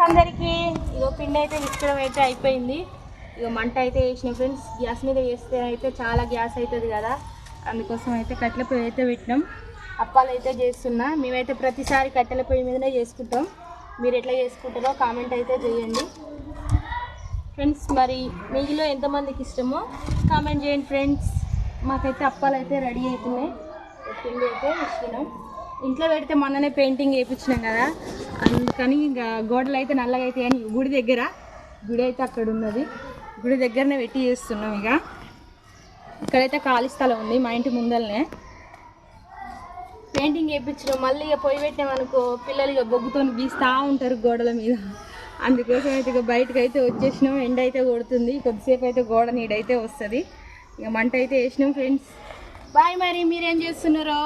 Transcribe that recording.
అందరికి ఇగో పిండి అయితే విసుకోవడం అయితే అయిపోయింది. ఇగో మంట అయితే వేసిన ఫ్రెండ్స్ గ్యాస్ మీద వేస్తే అయితే చాలా గ్యాస్ అవుతుంది కదా. అందుకోసం అయితే కట్టెల పొయ్యి అయితే పెట్టినాం. అప్పాలు అయితే చేస్తున్నా. మేమైతే ప్రతిసారి కట్టెల పొయ్యి మీదనే చేసుకుంటాం. మీరు ఎట్లా చేసుకుంటారో కామెంట్ అయితే చేయండి. ఫ్రెండ్స్ మరి మీలో ఎంతమందికి ఇష్టమో కామెంట్ చేయండి ఫ్రెండ్స్. మాకైతే అప్పాలు అయితే రెడీ అవుతున్నాయి. పిండి అయితే ఇస్తున్నాం ఇంట్లో పెడితే మొన్ననే పెయింటింగ్ వేయించినాం కదా. అందుకని ఇంకా గోడలు అయితే నల్లగా అయితే అని గుడి దగ్గర గుడి అయితే అక్కడ ఉన్నది. గుడి దగ్గరనే పెట్టి చేస్తున్నాం ఇక. ఇక్కడైతే ఖాళీ స్థలం ఉంది మా ఇంటి ముందరనే. పెయింటింగ్ వేయించడం మళ్ళీ ఇక పొయ్యి పెట్టామనుకో పిల్లలు ఇక బొగ్గుతో గీస్తూ ఉంటారు గోడల మీద. అందుకోసం అయితే ఇక బయటకు అయితే వచ్చేసినాం ఎండ అయితే కొడుతుంది కొద్దిసేపు అయితే గోడ నీడైతే వస్తుంది. ఇక మంట అయితే వేసినాం ఫ్రెండ్స్. బాయ్ మరి మీరేం చేస్తున్నారో?